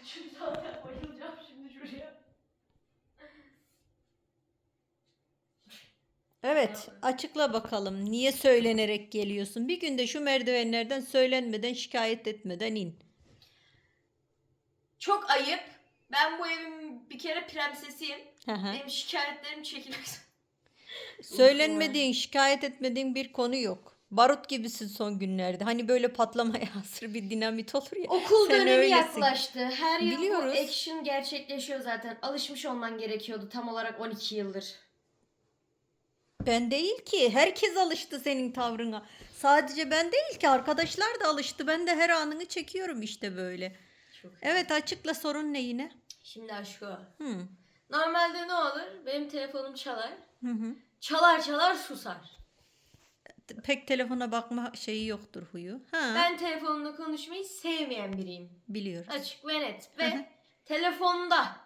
Açım zaten bayılacağım şimdi şuraya. Evet, açıkla bakalım. Niye söylenerek geliyorsun? Bir günde şu merdivenlerden söylenmeden, şikayet etmeden in. Çok ayıp. Ben bu evin bir kere prensesiyim. Hı hı. Benim şikayetlerim çekilmez. Söylenmediğin, şikayet etmediğin bir konu yok. Barut gibisin son günlerde. Hani böyle patlamaya hazır bir dinamit olur ya. Okul Sen dönemi öylesin. yaklaştı. Her yıl Biliyoruz. bu action gerçekleşiyor zaten. Alışmış olman gerekiyordu tam olarak 12 yıldır. Ben değil ki. Herkes alıştı senin tavrına. Sadece ben değil ki. Arkadaşlar da alıştı. Ben de her anını çekiyorum işte böyle. Çok Evet açıkla sorun ne yine? Şimdi aşkı. Hı. Normalde ne olur? Benim telefonum çalar. Hı hı. Çalar çalar susar. Pek telefona bakma şeyi yoktur huyu. Ha, Ben telefonla konuşmayı sevmeyen biriyim. biliyoruz. Açık ve net. Ve telefonda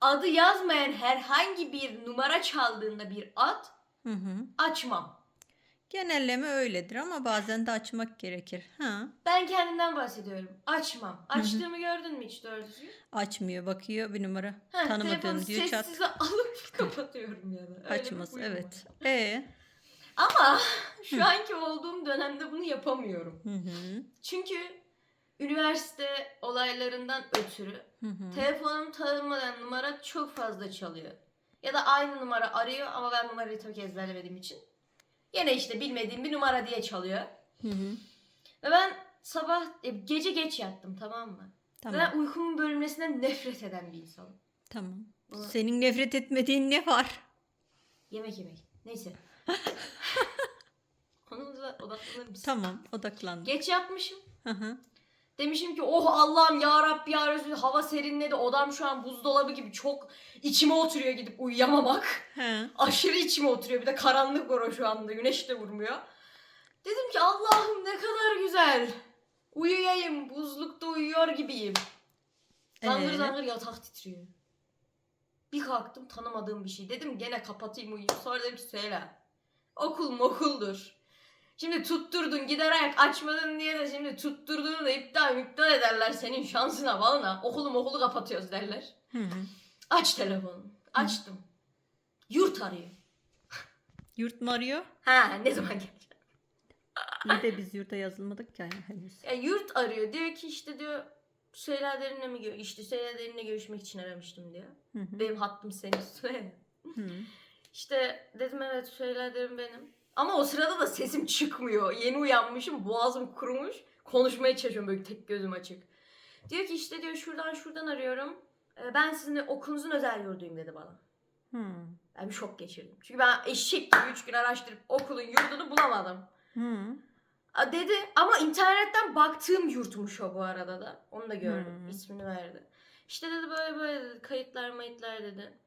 adı yazmayan herhangi bir numara çaldığında bir ad Hı hı. açmam. Genelleme öyledir ama bazen de açmak gerekir. Ha, Ben kendimden bahsediyorum. Açmam. Açtığımı gördün mü hiç doğru düzgün? açmıyor, bakıyor bir numara. Heh, Tanımadığım telefonu diyor çat. sessize alıp kapatıyorum ya da. Öyle Açmaz. Evet. E. Ama şu anki olduğum dönemde bunu yapamıyorum. Çünkü üniversite olaylarından ötürü telefonum tanınmadan numara çok fazla çalıyor. Ya da aynı numara arıyor ama ben numarayı tabii ki ezberlemediğim için. Yine işte bilmediğim bir numara diye çalıyor. Ve ben sabah e, gece geç yattım tamam mı? Tamam. Ben uykumun bölünmesinden nefret eden bir insanım. Tamam. Bunu- Senin nefret etmediğin ne var? Yemek yemek. Neyse. Konumuza odaklanır mısın? Tamam, odaklandım. Geç yatmışım. Hı hı. Demişim ki oh Allah'ım ya Rabbi ya Resulü hava serinledi. Odam şu an buzdolabı gibi çok içime oturuyor gidip uyuyamamak. He. Aşırı içime oturuyor. Bir de karanlık var o şu anda. Güneş de vurmuyor. Dedim ki Allah'ım ne kadar güzel. Uyuyayım. Buzlukta uyuyor gibiyim. Zangır Ee? zangır yatak titriyor. Bir kalktım tanımadığım bir şey. Dedim gene kapatayım uyuyayım. Sonra dedim ki söyle. Okul mokuldur. Şimdi tutturdun giderek açmadın diye de şimdi tutturduğunu da iptal iptal ederler senin şansına bana. Okulu okulu kapatıyoruz derler. Hı hı. Aç telefonu. Açtım. Yurt arıyor. Yurt mu arıyor? Ha ne zaman gelecek? İyi de biz yurda yazılmadık ya henüz. Ya yurt arıyor. Diyor ki işte diyor Süheyla Derin'le mi gö işte Süheyla Derin'le görüşmek için aramıştım diyor. Hı hı. Benim hattım senin Süheyla. Hı. İşte dedim evet Süheyla Derin benim. Ama o sırada da sesim çıkmıyor. Yeni uyanmışım. Boğazım kurumuş. Konuşmaya çalışıyorum böyle tek gözüm açık. Diyor ki işte diyor şuradan şuradan arıyorum. Ee, Ben sizin okulunuzun özel yurduyum dedi bana. Hı. Ben bir şok geçirdim. Çünkü ben eşek gibi 3 gün araştırıp okulun yurdunu bulamadım. A, dedi ama internetten baktığım yurtmuş o bu arada da. Onu da gördüm. Hmm. ismini verdi. İşte dedi böyle böyle dedi. Kayıtlar mayıtlar dedi.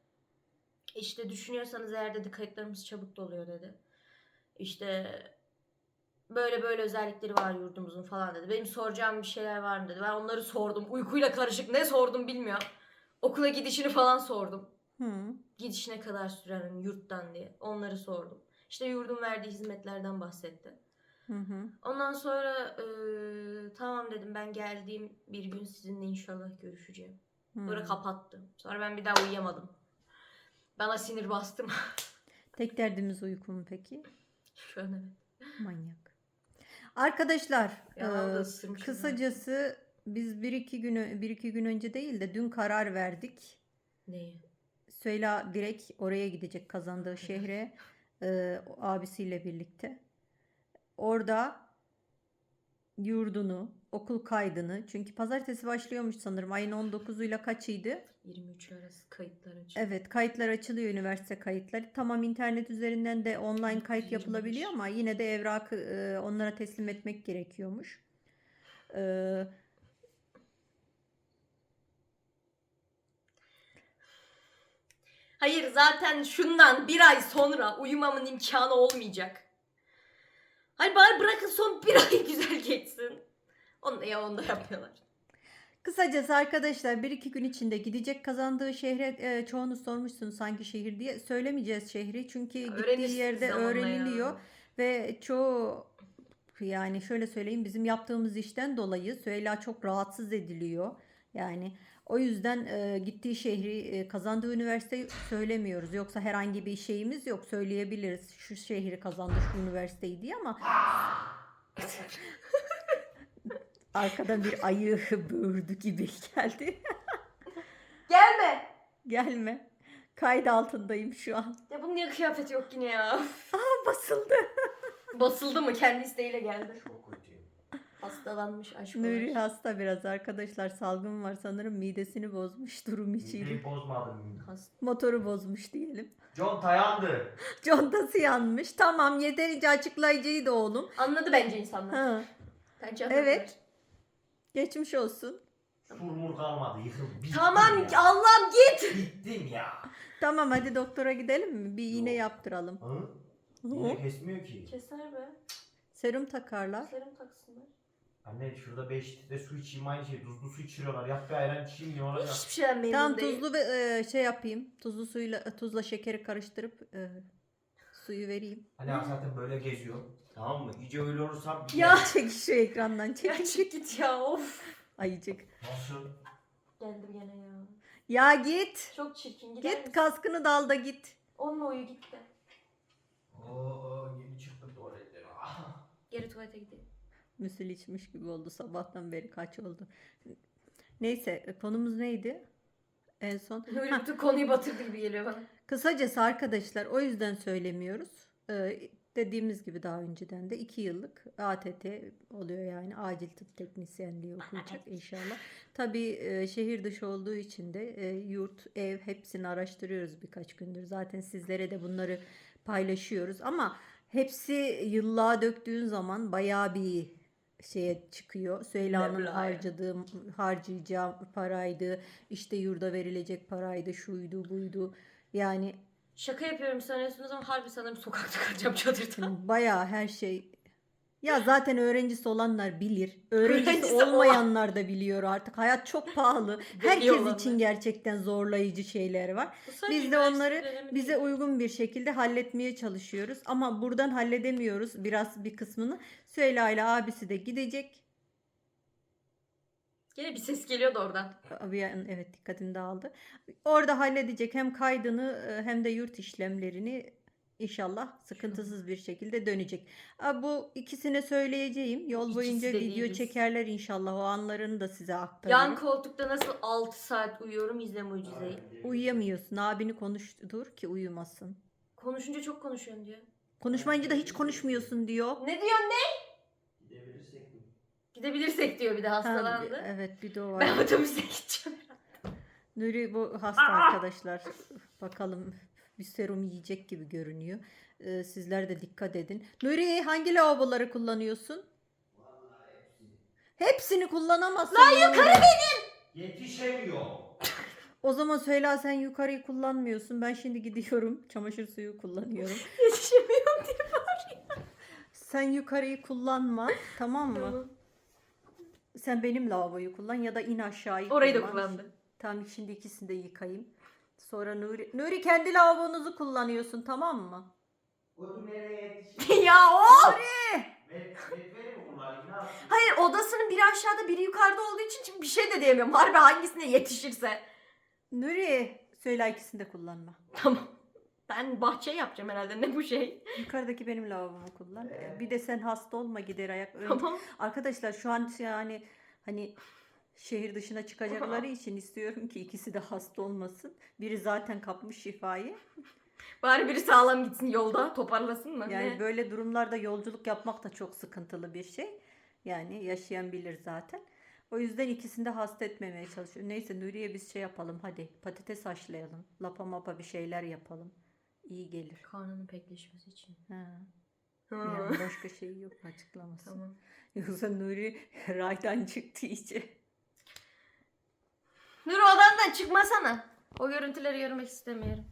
İşte düşünüyorsanız eğer dedi kayıtlarımız çabuk doluyor dedi. İşte böyle böyle özellikleri var yurdumuzun falan dedi. Benim soracağım bir şeyler var mı dedi. Ben onları sordum. Uykuyla karışık ne sordum bilmiyorum. Okula gidişini falan sordum. Hı. Gidiş ne kadar sürer hani yurttan diye. Onları sordum. İşte yurdun verdiği hizmetlerden bahsetti. Hı hı. Ondan sonra eee, tamam dedim ben geldiğim bir gün sizinle inşallah görüşeceğim. Sonra Hı. kapattı. Sonra ben bir daha uyuyamadım. Bana sinir bastım. Tek derdimiz uyku mu peki? Şu an evet. Manyak. Arkadaşlar, eee, ısırmışım kısacası biz bir iki gün ö- bir iki gün önce değil de dün karar verdik. Neyi? Süheyla direkt oraya gidecek kazandığı şehre o abisiyle birlikte. Orada yurdunu, okul kaydını çünkü pazartesi başlıyormuş sanırım ayın 19'uyla kaçıydı? 23 arası kayıtlar açık. Evet kayıtlar açılıyor üniversite kayıtları. Tamam internet üzerinden de online kayıt 29 yapılabiliyor ama yine de evrakı e, onlara teslim etmek gerekiyormuş. Ee, Hayır zaten şundan bir ay sonra uyumamın imkanı olmayacak. Hayır bari bırakın son bir ay güzel geçsin. Onu da ya onu da yapıyorlar. kısacası arkadaşlar bir iki gün içinde gidecek kazandığı şehre e, çoğunuz sormuşsunuz hangi şehir diye. Söylemeyeceğiz şehri çünkü gittiği yerde zamanla ya. öğreniliyor ve çoğu yani şöyle söyleyeyim bizim yaptığımız işten dolayı Süheyla çok rahatsız ediliyor. Yani o yüzden e, gittiği şehri, e, kazandığı üniversiteyi söylemiyoruz. Yoksa herhangi bir şeyimiz yok. Söyleyebiliriz. Şu şehri kazandı, şu üniversiteyi diye ama arkadan bir ayı böğürdü gibi geldi. Gelme. Gelme. Kayıt altındayım şu an. Ya bunun niye kıyafeti yok yine ya? Aa basıldı. Basıldı mı? Kendi isteğiyle geldi. Kötüyüm. Hastalanmış aşk Nuri olarak. hasta biraz arkadaşlar. Salgın var sanırım. Midesini bozmuş durum içiydi. Mideyi bozmadım. Hasta. Motoru bozmuş diyelim. John dayandı. Contası yanmış. Tamam yeterince açıklayıcıydı oğlum. Anladı bence insanlar. Ha, Bence anladılar. Evet. geçmiş olsun. Surmur kalmadı. Yıkıldı. Bittim Tamam ya. Allah'ım git. Bittim ya. Tamam hadi doktora gidelim mi? Bir iğne Yok. yaptıralım. Hı? Hı. Yine kesmiyor ki. Keser be. Serum takarlar. Serum taksınlar. Anne şurada 5 litre su içeyim aynı şey. Tuzlu su içiriyorlar. Yap bir ayran içeyim olacak? Hiçbir şeyden memnun Tamam değil. tuzlu ve e, şey yapayım. Tuzlu suyla tuzla şekeri karıştırıp e, suyu vereyim. Hani ben zaten böyle geziyor. Tamam mı? İyice öyle olursam Ya. Çek şu ekrandan çek. Ya çık git ya of. Ayıcık. Nasıl? Geldi gene ya. Ya git. Çok çirkin. Gider Git misin? kaskını dal da git. Onunla uyu git de. Oo yeni çıktım tuvaletten. Ah. Geri tuvalete gideyim. Müsil içmiş gibi oldu sabahtan beri kaç oldu. Neyse konumuz neydi? En son. Böyle bütün konuyu batırdı gibi geliyor bana. Kısacası arkadaşlar o yüzden söylemiyoruz. Ee, dediğimiz gibi daha önceden de 2 yıllık ATT oluyor yani acil tıp teknisyenliği okuyacak inşallah. Tabii e, şehir dışı olduğu için de e, yurt, ev hepsini araştırıyoruz birkaç gündür. Zaten sizlere de bunları paylaşıyoruz ama hepsi yıllığa döktüğün zaman bayağı bir şeye çıkıyor. Süheyla'nın harcadığı, harcayacağı paraydı. işte yurda verilecek paraydı, şuydu, buydu. Yani Şaka yapıyorum sanıyorsunuz ama harbi sanırım sokakta kalacağım çadırda. Bayağı her şey. Ya zaten öğrencisi olanlar bilir. Öğrencisi Öğrencisi olan- olmayanlar da biliyor artık. Hayat çok pahalı. Herkes olanlar. için gerçekten zorlayıcı şeyler var. Biz de onları bize uygun bir şekilde halletmeye çalışıyoruz. Ama buradan halledemiyoruz biraz bir kısmını. Süheyla ile abisi de gidecek. Gene bir ses geliyordu oradan. Abi evet dikkatini dağıldı. Orada halledecek hem kaydını e, hem de yurt işlemlerini inşallah sıkıntısız bir şekilde dönecek. Aa, Bu ikisine söyleyeceğim. Yol İkisi boyunca de video değiliz. çekerler inşallah. O anlarını da size aktarırım. Yan koltukta nasıl 6 saat uyuyorum izle mucizeyi. Uyuyamıyorsun. Abini konuştur ki uyumasın. Konuşunca çok konuşuyorsun diyor. Konuşmayınca da hiç konuşmuyorsun diyor. Ne diyorsun ne? Gidebilirsek mi? Gidebilirsek diyor bir de Ha, hastalandı. evet bir de o var. Ben otobüse gideceğim. Nuri bu hasta arkadaşlar. Bakalım bir serum yiyecek gibi görünüyor. Ee, sizler de dikkat edin. Nuri hangi lavaboları kullanıyorsun? Hepsini kullanamazsın. Lan yukarı Yetişemiyor. O zaman söyle sen yukarıyı kullanmıyorsun. Ben şimdi gidiyorum. Çamaşır suyu kullanıyorum. Yetişemiyorum diye. Sen yukarıyı kullanma. Tamam mı? Tamam. Sen benim lavaboyu kullan ya da in aşağıyı Orayı da kullan. kullandı. Tamam şimdi ikisini de yıkayayım. Sonra Nuri. Nuri kendi lavabonuzu kullanıyorsun tamam mı? O nereye yetişiyor? ya o! Met, metveri mi kullanayım ne yapayım? Hayır odasının biri aşağıda biri yukarıda olduğu için şimdi bir şey de diyemiyorum. Harbi hangisine yetişirse. Nuri söyle ikisini de kullanma. Tamam. Ben bahçe yapacağım herhalde. Ne bu şey? Yukarıdaki benim lavabomu kullan. Ee, Bir de sen hasta olma gider ayak. Tamam. Arkadaşlar şu an yani hani şehir dışına çıkacakları için istiyorum ki ikisi de hasta olmasın. Biri zaten kapmış şifayı. Bari biri sağlam gitsin yolda toparlasın mı? Yani Ne? böyle durumlarda yolculuk yapmak da çok sıkıntılı bir şey. Yani yaşayan bilir zaten. O yüzden ikisini de hasta etmemeye çalışıyorum. Neyse Nuriye biz şey yapalım hadi patates haşlayalım. Lapa mapa bir şeyler yapalım. İyi gelir. Karnının pekleşmesi için. Ha. Yani başka şey yok açıklaması. Tamam. Yoksa Nuri raydan çıktı iyice. Nur odandan çıkmasana. O görüntüleri görmek istemiyorum.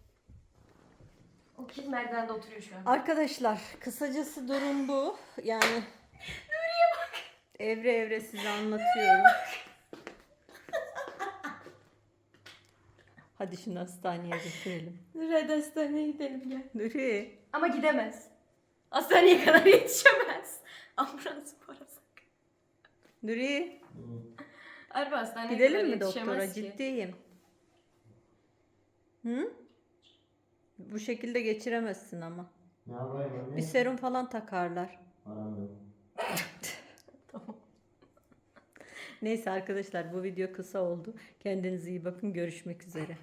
O kim merdivende oturuyor şu an? Arkadaşlar kısacası durum bu. Yani Nuriye bak. Evre evre size anlatıyorum. Hadi şunu hastaneye götürelim. Nur hadi hastaneye gidelim gel. Nuri. Ama gidemez. Hastaneye kadar yetişemez. Ambulans parası. Nuri. Harbi hastaneye Gidelim mi doktora? ki. Ciddiyim. Hı? Bu şekilde geçiremezsin ama. Ne yapayım anne? Bir serum falan takarlar. Param yok. Neyse arkadaşlar bu video kısa oldu. Kendinize iyi bakın. Görüşmek üzere.